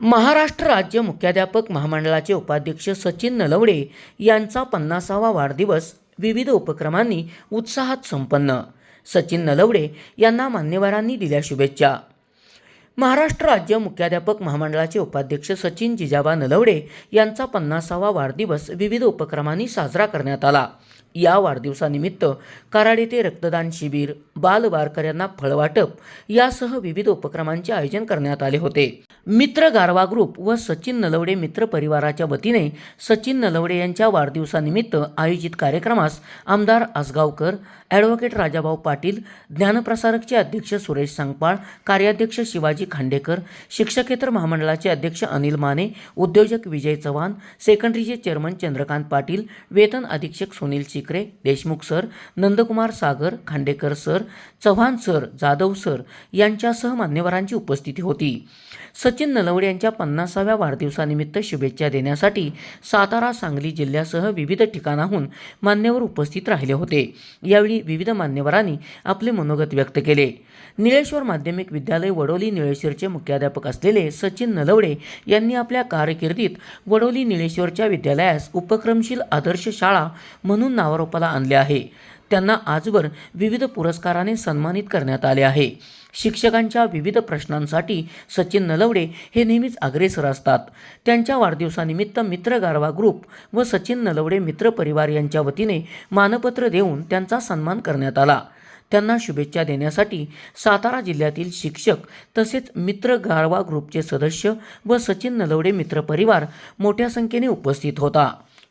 महाराष्ट्र राज्य मुख्याध्यापक महामंडळाचे उपाध्यक्ष सचिन नलवडे यांचा पन्नासावा वाढदिवस विविध उपक्रमांनी उत्साहात संपन्न. सचिन नलवडे यांना मान्यवरांनी दिल्या शुभेच्छा. महाराष्ट्र राज्य मुख्याध्यापक महामंडळाचे उपाध्यक्ष सचिन जिजाबा नलवडे यांचा पन्नासावा वाढदिवस विविध उपक्रमांनी साजरा करण्यात आला. या वाढदिवसानिमित्त कराड येथे रक्तदान शिबिर बाल वारकऱ्यांना फळवाटप यासह विविध उपक्रमांचे आयोजन करण्यात आले होते. मित्र गारवा ग्रुप व सचिन नलवडे मित्र परिवाराच्या वतीने सचिन नलवडे यांच्या वाढदिवसानिमित्त आयोजित कार्यक्रमास आमदार आसगावकर ॲडव्होकेट राजाभाऊ पाटील ज्ञानप्रसारकचे अध्यक्ष सुरेश सांगपाळ कार्याध्यक्ष शिवाजी खांडेकर शिक्षकेतर महामंडळाचे अध्यक्ष अनिल माने उद्योजक विजय चव्हाण सेकंडरीचे चेअरमन चंद्रकांत पाटील वेतन अधीक्षक Sunil Shikare Deshmukh sir Nandkumar Sagar Khandekar sir Chavan sir Jadhav sir यांच्यासह मान्यवरांची उपस्थिती होती. सचिन नलवडे यांच्या पन्नासाव्या वाढदिवसानिमित्त शुभेच्छा देण्यासाठी सातारा सांगली जिल्ह्यासह विविध ठिकाणाहून मान्यवर उपस्थित राहिले होते. यावेळी विविध मान्यवरांनी आपले मनोगत व्यक्त केले. निळेश्वर माध्यमिक विद्यालय वडोली निळेश्वरचे मुख्याध्यापक असलेले सचिन नलवडे यांनी आपल्या कारकिर्दीत वडोली निळेश्वरच्या विद्यालयास उपक्रमशील आदर्श शाळा म्हणून समारोपाला आणले आहे. त्यांना आजवर विविध पुरस्काराने सन्मानित करण्यात आले आहे. शिक्षकांच्या विविध प्रश्नांसाठी सचिन नलवडे हे नेहमीच अग्रेसर असतात. त्यांच्या वाढदिवसानिमित्त मित्र गारवा ग्रुप व सचिन नलवडे मित्र परिवार यांच्या वतीने मानपत्र देऊन त्यांचा सन्मान करण्यात आला. त्यांना शुभेच्छा देण्यासाठी सातारा जिल्ह्यातील शिक्षक तसेच मित्र गारवा ग्रुपचे सदस्य व सचिन नलवडे मित्र परिवार मोठ्या संख्येने उपस्थित होता.